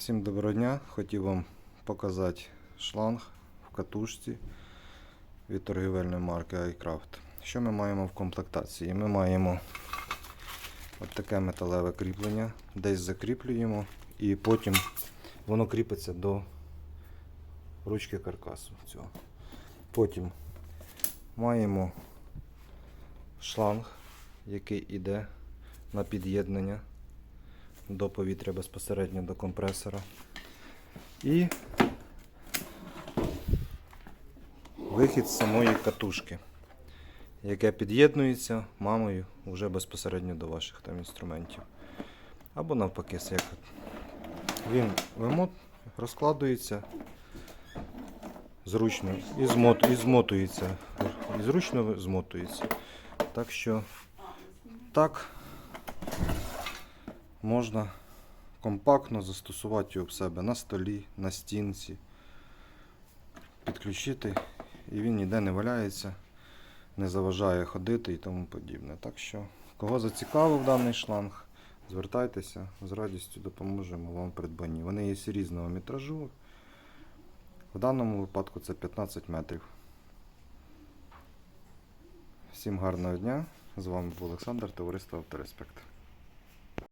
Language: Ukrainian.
Всім доброго дня. Хотів вам показати шланг в катушці від торгівельної марки iCraft. Що ми маємо в комплектації? Ми маємо от таке металеве кріплення, десь закріплюємо і потім воно кріпиться до ручки каркасу. Цього. Потім маємо шланг, який йде на під'єднання до повітря безпосередньо до компресора. І вихід з самої катушки, яке під'єднується мамою вже безпосередньо до ваших там інструментів. Або навпаки, як він вимот розкладується зручно і, змот, і змотується. І зручно змотується. Так що так можна компактно застосувати його в себе на столі, на стінці, підключити, і він ніде не валяється, не заважає ходити і тому подібне. Так що, кого зацікавив даний шланг, звертайтеся, з радістю допоможемо вам в придбанні. Вони є різного метражу. В даному випадку це 15 метрів. Всім гарного дня! З вами був Олександр, товариство Автореспект.